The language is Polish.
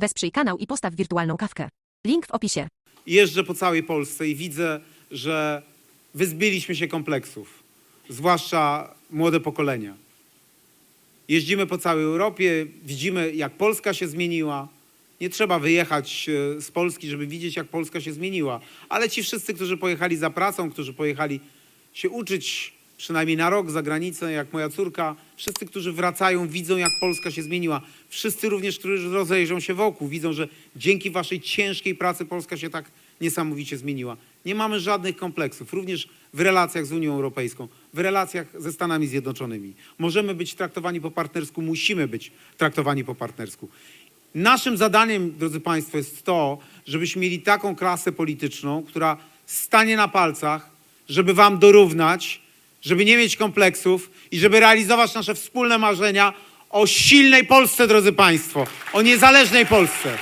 Wesprzyj kanał i postaw wirtualną kawkę. Link w opisie. jeżdżę po całej Polsce i widzę, że wyzbyliśmy się kompleksów, zwłaszcza młode pokolenia. Jeździmy po całej Europie, widzimy, jak Polska się zmieniła. Nie trzeba wyjechać e, z Polski, żeby widzieć, jak Polska się zmieniła. Ale ci wszyscy, którzy pojechali za pracą, którzy pojechali się uczyć przynajmniej na rok za granicę, jak moja córka, wszyscy, którzy wracają, widzą, jak Polska się zmieniła. Wszyscy również, którzy rozejrzą się wokół, widzą, że dzięki waszej ciężkiej pracy Polska się tak niesamowicie zmieniła. Nie mamy żadnych kompleksów, również w relacjach z Unią Europejską, w relacjach ze Stanami Zjednoczonymi. Możemy być traktowani po partnersku, musimy być traktowani po partnersku. Naszym zadaniem, drodzy Państwo, jest to, żebyśmy mieli taką klasę polityczną, która stanie na palcach, żeby Wam dorównać, żeby nie mieć kompleksów i żeby realizować nasze wspólne marzenia o silnej Polsce, drodzy Państwo, o niezależnej Polsce.